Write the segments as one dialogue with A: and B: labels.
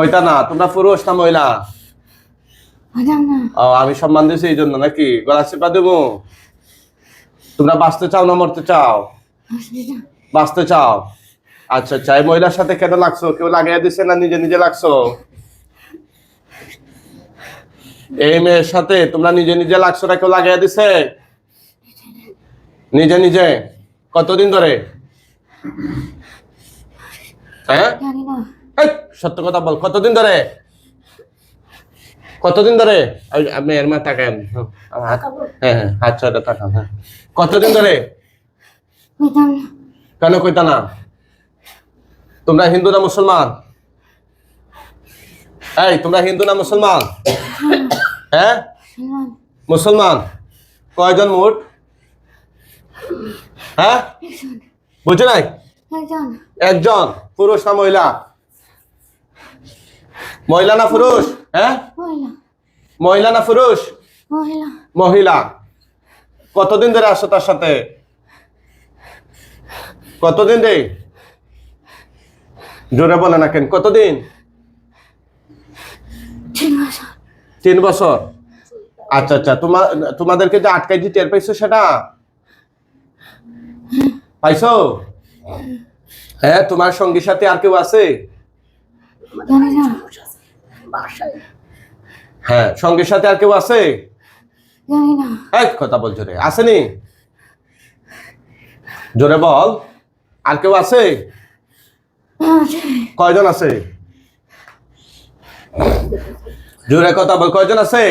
A: কইতা না তোমরা পুরুষ না মহিলা? ও আমি সম্মান দিয়েছি এই জন্য নাকি? গলা চেপা দেবো? তোমরা বাঁচতে চাও না মরতে চাও? বাঁচতে চাও। আচ্ছা আচ্ছা এই মহিলার সাথে কেন লাগছো? কেউ লাগাইয়া দিছে না নিজে নিজে লাগছো? এই মেয়ের সাথে তোমরা নিজে নিজে লাগছো না কেউ লাগাইয়া দিছে? নিজে নিজে? কতদিন ধরে? হ্যাঁ? সত্য কথা বল কতদিন ধরে? কতদিন ধরে? আপনি এর মা তাকান হ্যাঁ হ্যাঁ হাত ছয়টা তাকান হ্যাঁ। কতদিন ধরে? কেন কইতা না? তোমরা হিন্দু না মুসলমান? এই তোমরা হিন্দু না মুসলমান? হ্যাঁ?
B: সালমান
A: মুসলমান? কয়জন মোট? হ্যাঁ? বুঝে নাই?
B: একজন
A: পুরুষ না মহিলা? মহিলা না পুরুষ? হ্যাঁ?
B: মহিলা।
A: না পুরুষ?
B: মহিলা।
A: কতদিন ধরে আসো তার সাথে? কতদিন রে? জোরে বলে না কেন কতদিন?
B: তিন বছর।
A: তিন বছর? আচ্ছা আচ্ছা তোমার তোমাদেরকে যে আটকাই দিয়ে টের পাইছো সেটা? পাইছো? হ্যাঁ তোমার সঙ্গীর সাথে আর কেউ আছে?
B: না
A: হ্যাঁ সঙ্গীর সাথে আর কেউ আছে?
B: জানি না।
A: এক কথা বলছো রে আসেনি? জোরে বল। আর কেউ আছে? কয়জন আছে? জোরে কথা বল। কয়জন আছে?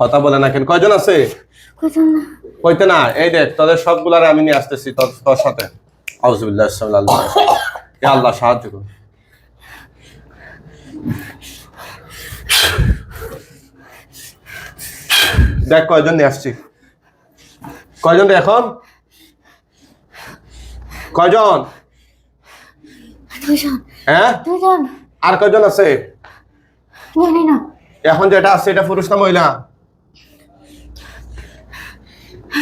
A: কথা বলে না কেন? কয়জন আছে? কইতে না। এই দেখ তোদের সবগুলারে আমি নিয়ে আসতেছি তোর তোর সাথে। আউজুবিল্লাহ। আল্লাহ সাহায্য করুন। দেখ কয়জন নিয়ে আসছি। কয়জন এখন? কয়জন?
B: দুজন।
A: হ্যাঁ? আর কয়জন আছে? এখন যেটা আছে এটা পুরুষ না মহিলা?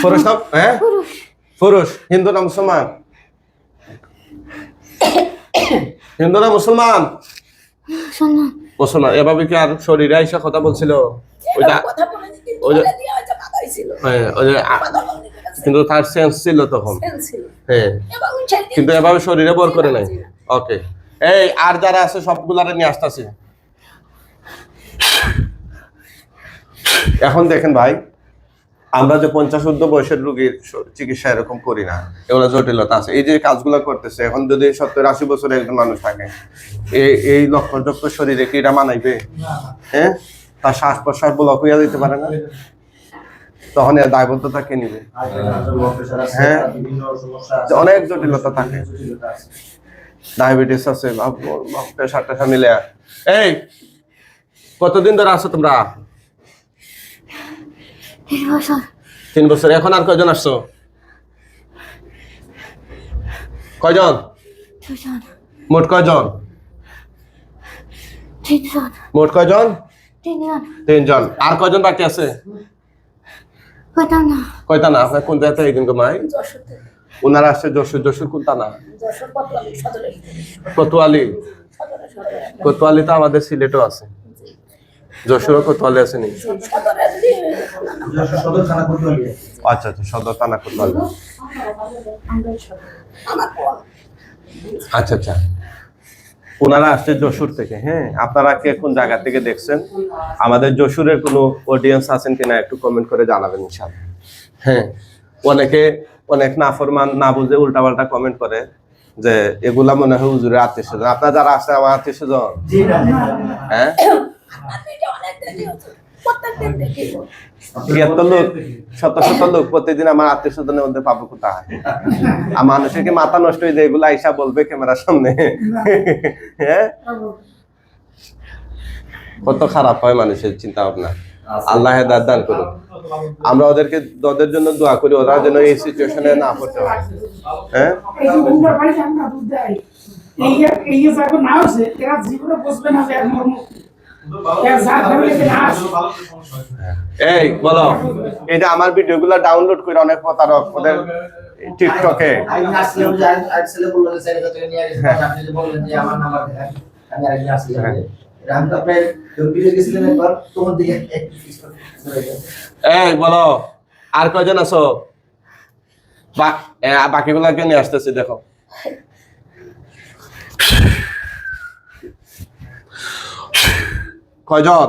A: পুরুষ না হ্যাঁ?
B: পুরুষ।
A: পুরুষ। হিন্দু না মুসলমান? হিন্দু না মুসলমান? মুসলমান। এভাবে কি আর শরীরে আইসা কথা বলছিল? ওইটা হ্যাঁ। কিন্তু তার সেন্স ছিল তখন। হ্যাঁ। কিন্তু এভাবে শরীরে বর করে নাই। ওকে এই আর যারা আছে সবগুলারে নিয়ে আসতেছি। এখন দেখেন ভাই আমরা যে পঞ্চাশ ঊর্ধ্ব বয়সের রোগীর চিকিৎসা এরকম করি না এগুলো জটিলতা আছে। এই যে কাজগুলো করতেছে এখন যদি সত্তর আশি বছরের একজন মানুষ থাকে এই এই শরীরে কি এটা মানাইবে? হ্যাঁ? তার শ্বাস প্রশ্বাস ব্লক হইয়া দিতে পারে না। তখন এর দায়বদ্ধতা কে নিবে? হ্যাঁ। অনেক জটিলতা থাকে। ডায়াবেটিস আছে প্রেশার টেশার মিলে এই কতদিন ধরে আছো তোমরা?
B: তিন বছর।
A: এখন আর কয়জন আসছো? কয়জন? মোট কয়জন? মোট কয়জন?
B: তিনজন।
A: আর কয়জন বাকি আছে?
B: কোথাও না
A: কয়টা না আপনার কোন জায়গাতে এই দিন মাই? ওনারা আসছে যশোর। যশোর কোনটা না
C: কোতোয়ালি
A: কোতোয়ালি তো আমাদের সিলেটও আছে। যশোরও কোতোয়ালি আছে নি? আচ্ছা আচ্ছা সদর থানা কোতোয়ালি আচ্ছা আচ্ছা। ওনারা আসছে যশোর থেকে হ্যাঁ? আপনারা কে কোন জায়গা থেকে দেখছেন? আমাদের যশোরের কোনো অডিয়েন্স আছেন কিনা একটু কমেন্ট করে জানাবেন ইনশাআল্লাহ। হ্যাঁ অনেকে অনেক নাফরমান না বুঝে উল্টাপাল্টা কমেন্ট করে যে এগুলা মনে হয় হুজুরের আত্মীয় স্বজন। আপনার যারা আছে আমার আত্মীয় স্বজন? হ্যাঁ? এত লোক শত শত লোক প্রতিদিন আমার আত্মীয় স্বজনের মধ্যে পাবো কোথায়? আর মানুষের কি মাথা নষ্ট হয়ে যায় এগুলো আইসা বলবে ক্যামেরার সামনে? হ্যাঁ? কত খারাপ হয় মানুষের চিন্তা ভাবনা আল্লাহ হেদায়েত দান করুন আমরা ওদেরকে ওদের জন্য দোয়া করি ওরা যেন এই সিচুয়েশনে না পড়তে হয় হ্যাঁ?
D: এই যে দুধের পানি সামনে দুধ দেয়। এই যে যাকে না আছে এরা জীবনে বুঝবে না যে মর্ম।
A: এই বলো। এই যে আমার ভিডিওগুলো ডাউনলোড করে অনেক প্রতারক ওদের টিকটকে হ্যাঁ।
E: আপনি যে বললেন যে আমার নাম্বার দেন। আমি আরেকদিন আসলাম যে এটা আমি তো আপনার যখন বিদেশ গেছিলেন একবার? তোমার দিকে একটু fix করে দিয়েছিলাম।
A: এই বলো। আর কয়জন আছো? বা- এ, বাকিগুলাকে নিয়ে আসতেছি দেখো। কয়জন?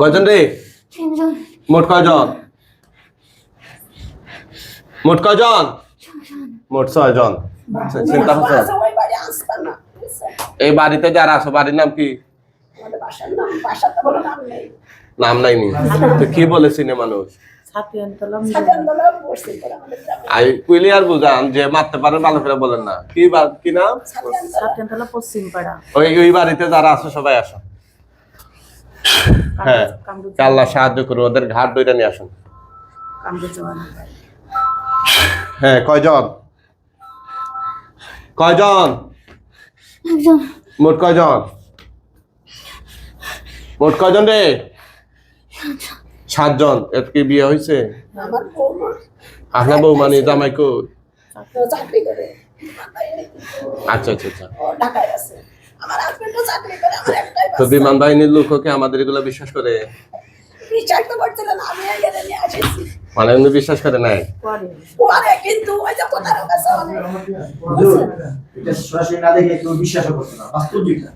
A: কয়জন রে? মোট কয়জন? মোট কয়জন? মোট ছয়জন। চিন্তা
C: আসতাম না বুঝছেন?
A: এই বাড়িতে যারা আছো বাড়ির নাম কি?
C: নাম নেই
A: নাম নাই। নি তো কি বলে সিনে মানুষ
C: সাজানতলা পড়ছি পরে আমাদের গ্রামে।
A: আই ক্লিয়ার বুঝান যে মারতে পারে ভালো করে বলেন না। কি কি নাম?
C: সাজানতলা
F: সাতজনতলা পশ্চিম পাড়া।
A: ওই ওই বাড়িতে যারা আছে সবাই আসো। হ্যাঁ আল্লাহ সাহায্য করুন ওদের ঘাট দইটা নিয়ে আসুন। হ্যাঁ কয়জন? কয়জন? মোট কয়জন? মোট কয়জন রে? সাতজন এর কি বিয়ে হয়েছে আপনার বৌমানি জামাই কো
C: ও চাকরি করে।
A: আচ্ছা আচ্ছা আচ্ছা।
C: ও ঢাকায় আছে। আমার হাজবেন্ডও চাকরি করে আমার একটাই
A: তো বিমান বাহিনীর লোককে আমাদের এগুলো বিশ্বাস করে?
C: বিশ্বাস
A: মানে উনি বিশ্বাস করে নাই?
C: পরে। কিন্তু ওই যে কোথাও কাছে
E: এটা সরাসরি না দেখে কেউ বিশ্বাসও করতো না। বাস্তব যেটা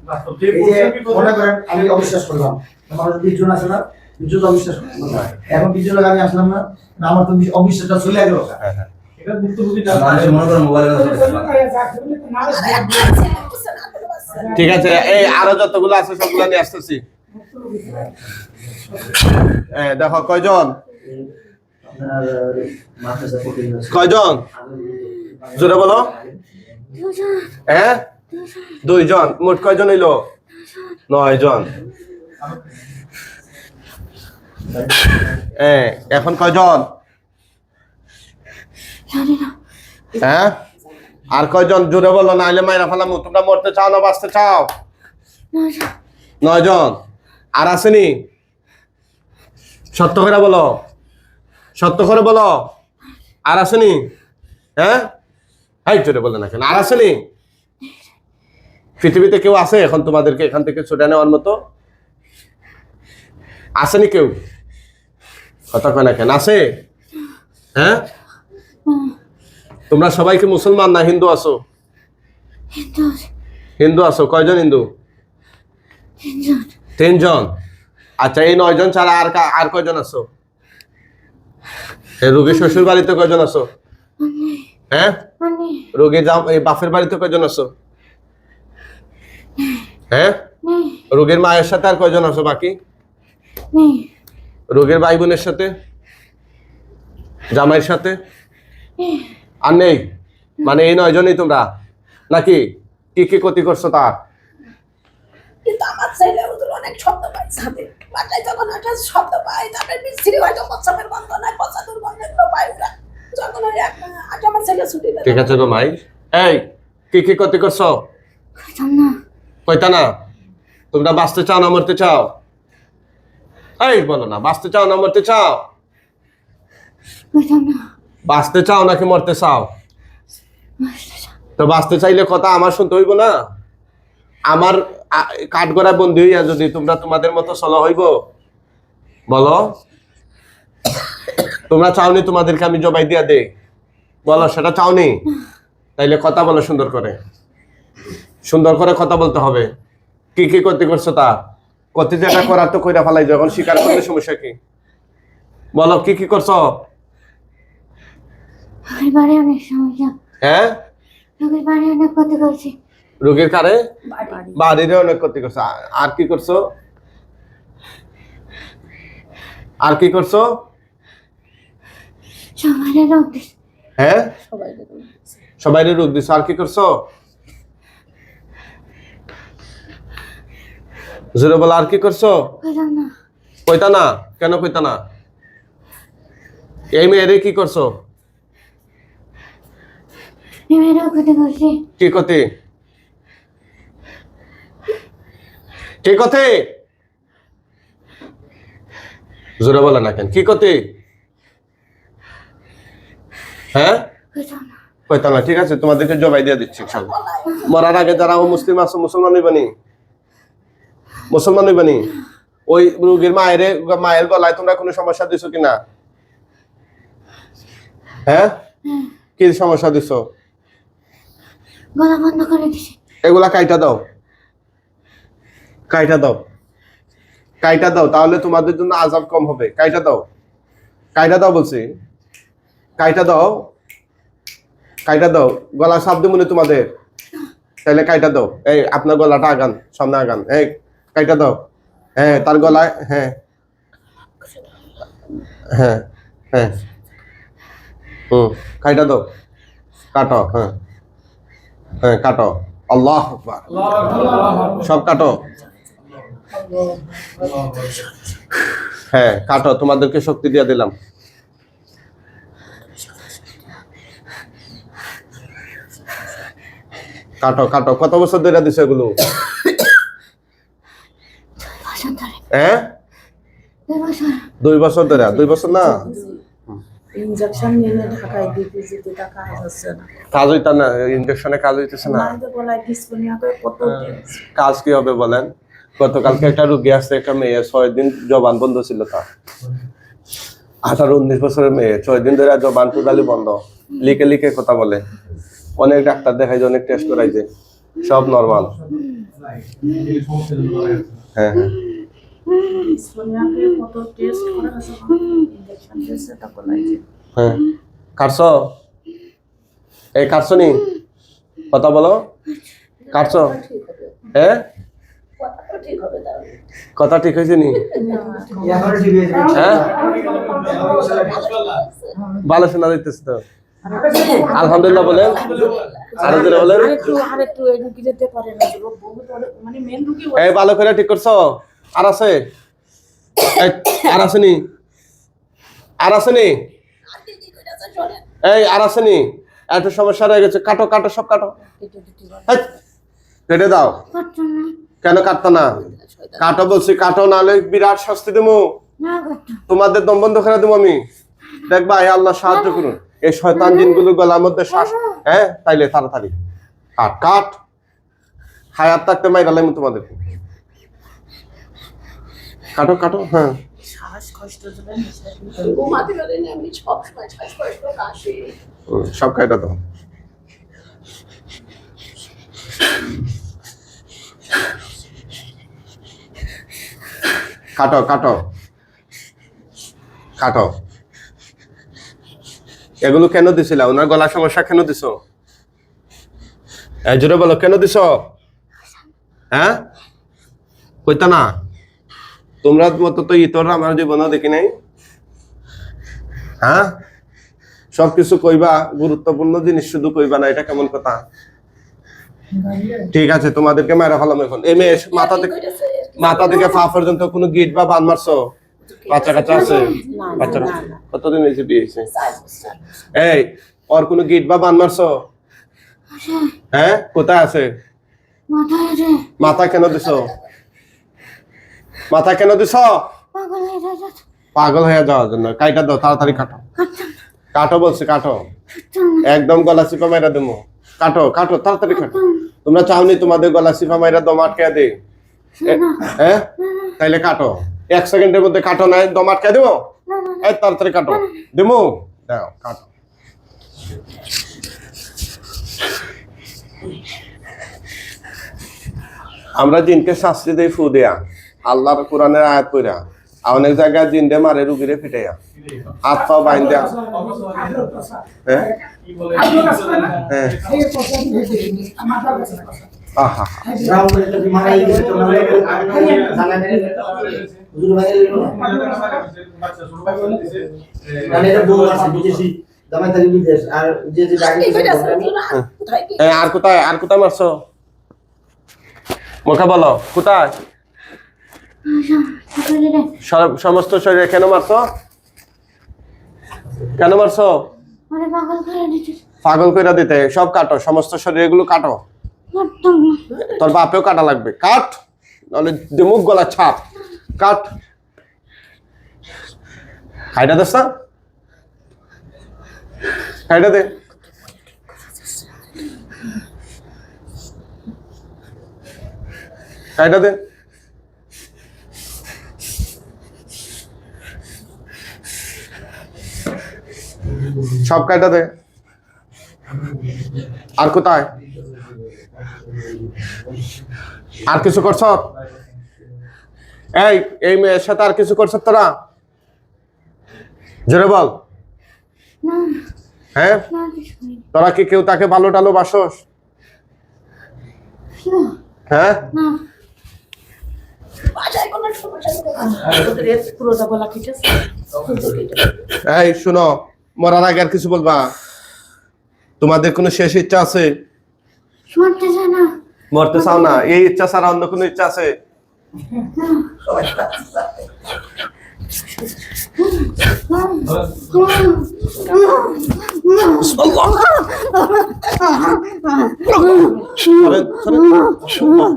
E: এই যে মনে করেন আমি অবিশ্বাস করলাম। আছে না? জন অবিশ্বাস এখন জন আমি আসলাম না না আমার তো অবিশ্বাসটা চলে গেল। মনে করেন
C: বাচ্চা নেই।
A: ঠিক আছে এই আরও যতগুলো আছে সবগুলো নিয়ে আসতেছি। দেখো কয়জন। কয়জন? জোরে বলো।
B: দুজন
A: হ্যাঁ? দুইজন। মোট কয়জন হইল? নয় জন এখন কয়জন? হ্যাঁ? আর কয়জন? জোরে বলো না হলে মাইরা ফেলাম। তোমরা মরতে চাও না বাঁচতে চাও?
B: নজন
A: নয় জন আর আসেনি? সত্য করে বলো। সত্য করে বলো। আর আসেনি? হ্যাঁ? হাই জোরে বলে না কেন। আর আসেনি? পৃথিবীতে কেউ আছে এখন তোমাদেরকে এখান থেকে ছুটে নেওয়ার মতো? আসেনি কেউ? কথা কয় না কেন? আছে? হ্যাঁ? তোমরা সবাইকে মুসলমান না হিন্দু আছো?
B: হিন্দু
A: আছো। কয়জন হিন্দু?
B: তিনজন।
A: আচ্ছা এই নয়জন ছাড়া আর আর কয়জন আছো? রোগীর শ্বশুর বাড়িতে কয়জন আছো? হ্যাঁ? রোগীর এই বাপের বাড়িতে কয়জন আছো? হ্যাঁ? রোগীর মায়ের সাথে আর কয়জন আছো বাকি? রোগীর ভাই বোনের সাথে? জামাইয়ের সাথে? আর নেই? মানে এই নয় নয়জনই তোমরা? নাকি কি কি ক্ষতি করছ তার?
C: কিন্তু আমার ছেলে ওদের অনেক শব্দ পায় সাথে। বাচ্চায় যখন একটা শব্দ পায় তারপরে মিস্ত্রি হয়তো প্রস্রাবের গন্ধ নাই পচা দুর্গন্ধ এগুলো পায় ওরা। যখন ওই এক আমার ছেলে ছুটি
A: ঠিক আছে গো মাই। এই কি কি ক্ষতি করছ?
B: কইতাম
A: কইতা না। তোমরা বাঁচতে চাও না মরতে চাও? এই বলো না বাঁচতে চাও না মরতে চাও? বাঁচতে চাও নাকি মরতে চাও? তো বাঁচতে চাইলে কথা আমার শুনতে হইব না? আমার কাঠগড়া বন্দি হইয়া যদি তোমরা তোমাদের মতো চলা হইব? বলো। তোমরা চাওনি তোমাদেরকে আমি জবাই দিয়া দে বলো সেটা চাওনি? তাইলে কথা বলো সুন্দর করে। সুন্দর করে কথা বলতে হবে। কি কি করতে করছ তা? কত যেটা করার তো কইরা ফেলাই যখন স্বীকার করলে সমস্যা কি? বলো কি কি করছ?
B: বাড়ি অনেক সমস্যা।
A: হ্যাঁ?
B: লোকের বাড়ি অনেক ক্ষতি করছি।
A: রোগীর কারে? বাড়িরে অনেক ক্ষতি করছ। আর কি করছ? আর কি করছ?
B: সবাই রোগ দিচ্ছে
A: হ্যাঁ? সবাই রোগ দিছো। আর কি করছ? জোরে বলো আর কি করছ? কইতা না? কেন কইতা না? এই মেয়েরে কি করছ? কি ক্ষতি? কি ক্ষতি? জোরে বলে না কেন কি ক্ষতি? হ্যাঁ? কইতাম না। ঠিক আছে তোমাদেরকে জবাই দিয়ে দিচ্ছি মরার আগে যারা মুসলিম আছে মুসলমান হইবানি? মুসলমান হইবানি ওই রুগীর মায়ের মায়ের গলায় তোমরা কোনো সমস্যা দিছো কিনা? হ্যাঁ? কি সমস্যা দিছো?
B: গলা বন্ধ করে দিছি।
A: এগুলা কাইটা দাও। কাইটা দাও। কাইটা দাও তাহলে তোমাদের জন্য আজাব কম হবে। কাইটা দাও। কাইটা দাও বলছি। কাইটা দাও। কাইটা দাও। গলা সাপ দিব তোমাদের? তাহলে কাইটা দাও। এই আপনার গলাটা আগান সামনে আগান। এই কাইটা দাও। হ্যাঁ তার গলায় হ্যাঁ। হ্যাঁ হ্যাঁ। হুম, কাইটা দাও। কাটো হ্যাঁ। হ্যাঁ কাটো। আল্লাহ সব কাটো। হ্যাঁ কাটো, তোমাদেরকে শক্তি দিয়ে দিলাম। কাটো কাটো, কত বছর ধরে দিছে এগুলো
B: বছর ধরে
A: হ্যাঁ
B: দুই বছর।
A: ধরে দুই বছর না?
C: ইনজেকশন নিয়ে ঢাকায় ডিপিজিতে টাকা হচ্ছে না।
A: কাজ হইতা না কাজ হইতেছে না?
C: কত
A: কাজ কি হবে বলেন? গতকালকে একটা রুগী আসছে একটা মেয়ে ছয় দিন জবান বন্ধ ছিল তার। আঠারো উনিশ বছরের মেয়ে ছয় দিন ধরে জবান টোটালি বন্ধ। লিখে লিখে কথা বলে। অনেক ডাক্তার দেখাইছে অনেক টেস্ট করাইছে। সব নর্মাল হ্যাঁ হ্যাঁ।
C: কত টেস্ট করা ইনজেকশন দিয়েছে
A: হ্যাঁ। কাটছ? এই কাটছ নি? কথা বলো। কাটছ? হ্যাঁ? কথা ঠিক হয়েছে নি? হ্যাঁ? ভালো শোনা যাইতেছে তো। আলহামদুলিল্লাহ বলেন। আরও জোরে বলেন।
C: মানে
A: এই ভালো করে ঠিক করছ? আর আছে? আর আছে নি? আর আছে নি? এই আর আছে নি? এত সমস্যা রয়ে গেছে। কাটো কাটো সব কাটো। কেটে দাও। কেন কাটতো না? কাটো বলছি কাটো নাহলে বিরাট শাস্তি দেবো। তোমাদের দম বন্ধ করে দেবো আমি। দেখবা হে আল্লাহ সাহায্য করুন। এই শয়তান জিনগুলো গলার মধ্যে শ্বাস হ্যাঁ তাইলে তাড়াতাড়ি। কাট কাট। হায়াত থাকতে মাইরালাম তোমাদেরকে। কাটো কাটো হ্যাঁ।
C: সব
A: কাটা দাও কাটো কাটো। কাটো। এগুলো কেন দিছিল? ওনার গলার সমস্যা কেন দিছ? জোরে বলো কেন দিছ? হ্যাঁ? কইতা না। তোমরা মতো তো ইতর আমার জীবনেও দেখি নাই। হ্যাঁ? সবকিছু কইবা গুরুত্বপূর্ণ জিনিস শুধু কইবা না এটা কেমন কথা? ঠিক আছে তোমাদেরকে মেরা ফেলাম এখন। এই মেয়ে মাথা থেকে মাথা থেকে পা পর্যন্ত কোনো গিট বা বান মারছো? বাচ্চা কাচ্চা আছে? বাচ্চা কতদিন হয়েছে বিয়ে হয়েছে? এই ওর কোনো গিট বা বান মারছো? হ্যাঁ? কোথায় আছে। মাথা কেন দিছ? মাথা কেন দিছ?
B: পাগল হয়ে
A: যাওয়ার জন্য। কাইটা দাও তাড়াতাড়ি কাটো। কাটো। বলছি কাটো। একদম গলা চিপা মাইরা দেবো। কাটো কাটো তাড়াতাড়ি কাটো। তোমরা চাওনি তোমাদের গলা চিপা মাইরা দম আটকে দে হ্যাঁ? তাইলে কাটো। এক সেকেন্ডের মধ্যে কাটো নাই দম আটকে দেবো? এই তাড়াতাড়ি কাটো। দেবো? দাও কাটো। আমরা জিনকে শাস্তি দেই ফু দেয়া আল্লাহর কোরআনের আয়াত কইরা অনেক জায়গায় জিন্দে মারে রুগীরে ফিটাইয়া। হাত পা বাইন দেয়া হ্যাঁ? হ্যাঁ। আহা।
E: থাকি বিদেশ আর
C: কোথায়
A: আর কোথায় মারছো? মুখে বলো কোথায়? সমস্ত শরীরে কেন মারছো? কেন মারছো?
B: পাগল করে
A: কইরা দিতে সব কাটো সমস্ত শরীর এগুলো কাটো। তোর বাপেও কাটা লাগবে। কাট নাহলে দিমুখ গলা ছাপ। কাট। খাইটা দেস না কাইটা দে। কাইটা দে। সব কাইটা দে। আর কোথায়? আর কিছু করছ? এই এই মেয়ের সাথে আর কিছু করছ তোরা? জোরে বল। হ্যাঁ? তোরা কি কেউ তাকে ভালো টালো বাসস? হ্যাঁ? এই শুনো। মরার আগে আর কিছু বলবা? তোমাদের কোনো শেষ ইচ্ছা আছে? মরতে চাও না। এই ইচ্ছা ছাড়া অন্য কোনো ইচ্ছা আছে। সরেন, সরেন।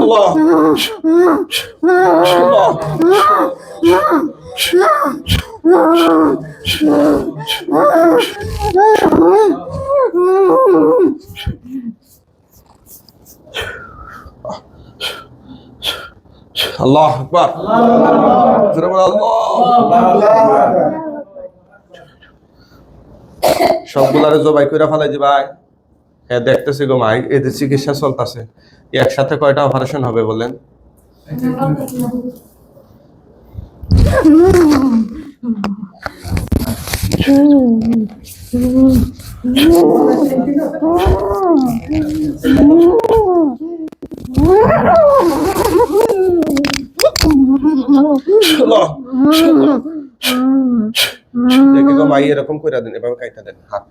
A: আল্লাহ। আল্লাহ। আল্লাহ আকবার। সবগুলারে জবাই করে ফেলাই দি ভাই। হ্যাঁ দেখতেছি গো মাই এদের চিকিৎসা চলতেছে। একসাথে কয়টা অপারেশন হবে বলেন। দেখে গো মাই এরকম করে দেন এভাবে কাইটা দেন হাত।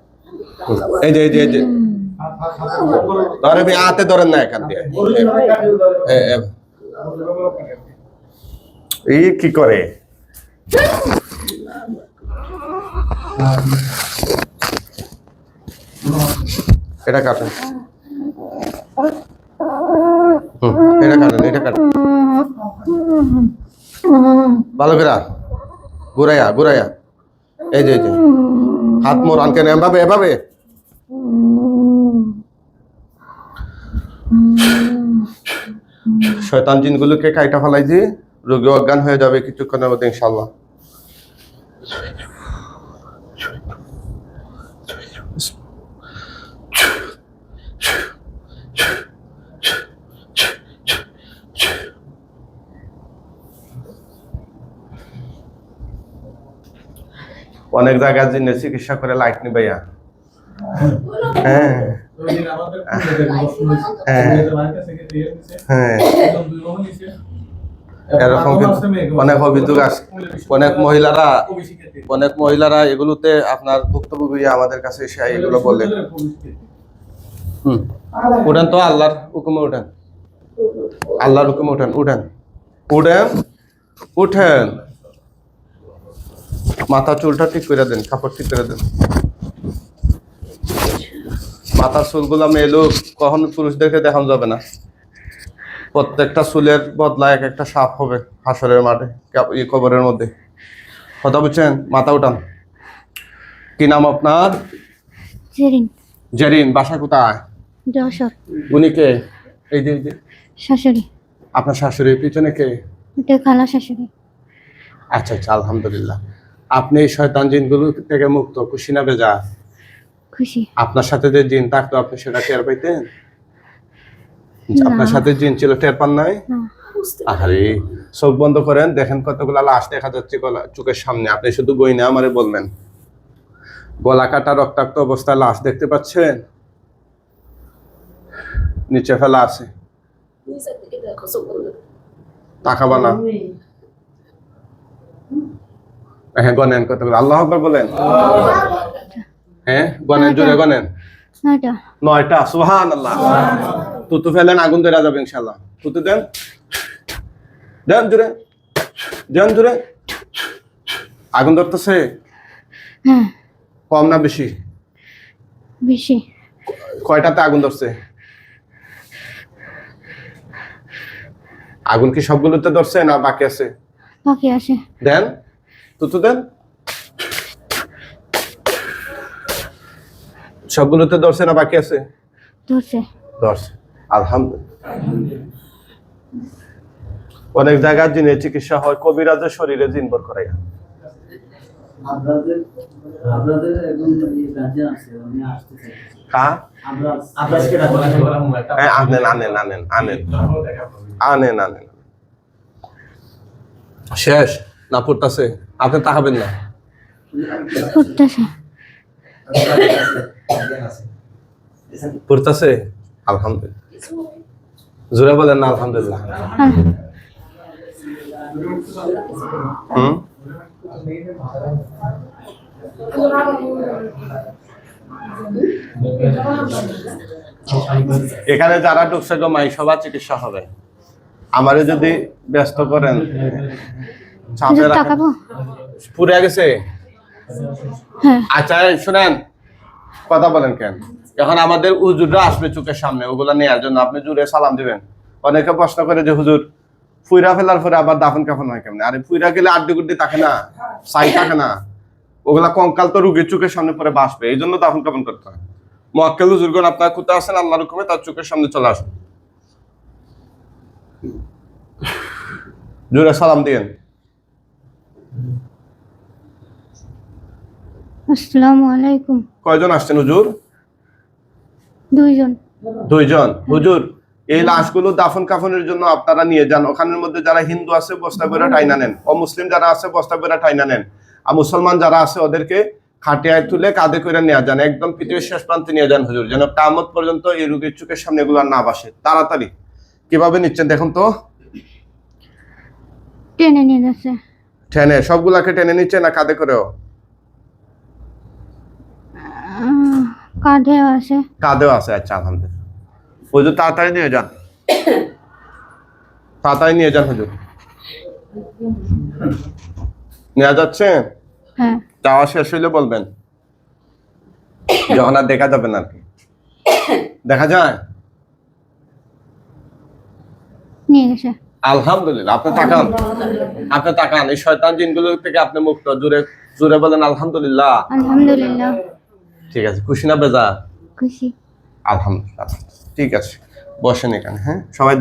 A: এই যে এই যে এই যে। ধরে ভাই হাতে ধরেন না এখান দিয়ে। এই কি করে? এটা কাটেন। এটা কাটেন এটা কাটেন। ভালো করে ঘুরাইয়া ঘুরাইয়া। এই যে হাত মোর আনকেন এভাবে এভাবে। শয়তান জিনগুলোকে কাইটা ফেলাই দিয়ে রোগী অজ্ঞান হয়ে যাবে কিছুক্ষণের মধ্যে ইনশাল্লাহ অনেক জায়গায় জিনে চিকিৎসা করে লাইট নিবাইয়া হ্যাঁ। হ্যাঁ। এরকম অনেক অভিযোগ আছে অনেক মহিলারা অনেক মহিলারা এগুলোতে আপনার ভুক্তভোগী আমাদের কাছে এসে এগুলো বলে। হুম। উঠেন তো আল্লাহর হুকুমে উঠেন। আল্লাহর হুকুমে উঠেন উঠেন। উঠেন। উঠেন। মাথা চুলটা ঠিক করে দেন কাপড় ঠিক করে দেন। মাথার চুলগুলো মেয়ে লোক কখন পুরুষদেরকে দেখানো যাবে না। প্রত্যেকটা চুলের বদলা এক একটা সাপ হবে হাসরের মাঠে ই কবরের মধ্যে। কথা বুঝছেন? মাথা উঠান। কি নাম আপনার?
B: জেরিন।
A: জেরিন বাসা কোথায়?
B: যশোর।
A: উনি কে? এই যে এই যে।
B: শাশুড়ি।
A: আপনার শাশুড়ির পিছনে কে?
B: এটা খালা শাশুড়ি।
A: আচ্ছা আচ্ছা আলহামদুলিল্লাহ। আপনি এই শয়তান জিনগুলো থেকে মুক্ত খুশি না বেজা?
B: খুশি।
A: আপনার সাথে যে জিন থাকতো আপনি সেটা টের পাইতেন? আপনার সাথে জিন ছিল টের পান নাই? আরে চোখ বন্ধ করেন দেখেন কতগুলা লাশ দেখা যাচ্ছে গলা- চোখের সামনে। আপনি শুধু বই না আমারে বলবেন। গলা কাটা রক্তাক্ত অবস্থায় লাশ দেখতে পাচ্ছেন? নিচে ফেলা আছে। তাকাবা না। হ্যাঁ গনেন আল্লাহ আকবার বলেন? হ্যাঁ গনেন জোরে গনেন
B: নয়টা।
A: নয়টা সুহান আল্লাহ তুতু ফেলেন আগুন ধরা যাবে ইনশাল্লাহ তুতু দেন। দেন জোরে। দেন জোরে। আগুন ধরতেছে?
B: হ্যাঁ।
A: কম না বেশি?
B: বেশি।
A: কয়টাতে আগুন ধরছে? আগুন কি সবগুলোতে ধরছে না বাকি আছে?
B: বাকি আছে।
A: দেন। তো দেন। সবগুলোতে ধরছে না বাকি আছে? আলহামদুলিল্লাহ। অনেক জায়গার জিনে চিকিৎসা হয় কবিরাজের শরীরে জিনবর করাইয়া। হ্যাঁ, আনেন আনেন আনেন শেষ না আছে আপনি তাকাবেন না। পড়তাছে? আলহামদুলিল্লাহ। জোরে বলেন না আলহামদুলিল্লাহ। হুম? এখানে যারা ঢুকছে গো সবার চিকিৎসা হবে। আমারে যদি ব্যস্ত করেন
B: তাকাবো?
A: গেছে?
B: হ্যাঁ।
A: আচ্ছা শুনেন কথা বলেন কেন? এখন আমাদের উজুররা আসবে চোখের সামনে ওগুলা নেওয়ার জন্য। আপনি জুড়ে সালাম দিবেন। অনেকে প্রশ্ন করে যে হুজুর ফুইরা ফেলার পরে আবার দাফন কাফন হয় কেমন? আরে ফুইরা গেলে আড্ডি গুড্ডি থাকে না সাই থাকে না। ওগুলা কঙ্কাল তো রুগীর চোখের সামনে পরে বাসবে এই জন্য দাফন কাফন করতে হয়। মক্কেল হুজুরগণ আপনার কোথায় আছেন আল্লাহর হুকুমে তার চোখের সামনে চলে আসুন। জুড়ে সালাম দিয়েন।
B: আসসালামু আলাইকুম।
A: কয়জন আসছেন হুজুর?
B: দুইজন।
A: দুইজন? হুজুর এই লাশগুলো দাফন কাফনের জন্য আপনারা নিয়ে যান। ওখানের মধ্যে যারা হিন্দু আছে বস্তা করে টাইনা নেন। অমুসলিম যারা আছে বস্তা করে টাইনা নেন। আর মুসলমান যারা আছে ওদেরকে খাটিয়ায় তুলে কাঁধে করে নিয়ে যান। একদম পৃথিবীর শেষ প্রান্তে নিয়ে যান হুজুর। যেন কামত পর্যন্ত এই রোগীর চোখের সামনে এগুলো না বাসে তাড়াতাড়ি। কীভাবে নিচ্ছেন দেখুন তো।
B: টেনে নিয়ে যাচ্ছে।
A: টেনে সবগুলাকে টেনে নিচ্ছে না কাঁধে করেও
B: আহ, কাঁধেও আছে
A: কাঁধেও আছে আচ্ছা আলহামদুলিল্লাহ। হুজুর তাড়াতাড়ি নিয়ে যান। তাড়াতাড়ি নিয়ে যান হুজুর। নেওয়া যাচ্ছে?
B: হ্যাঁ।
A: যাওয়া শেষ হইলে বলবেন। যখন আর দেখা যাবে না আর কি। দেখা যায়? আলহামদুলিল্লাহ আপনি তাকান। আপনি তাকান এই শয়তান জিনগুলো থেকে আপনি মুক্ত। জুড়ে জুড়ে বলেন আলহামদুলিল্লাহ।
B: আলহামদুলিল্লাহ।
A: ঠিক আছে খুশি না বেজা?
B: খুশি।
A: আলহামদুলিল্লাহ ঠিক আছে। বসেন এখানে হ্যাঁ? সবাই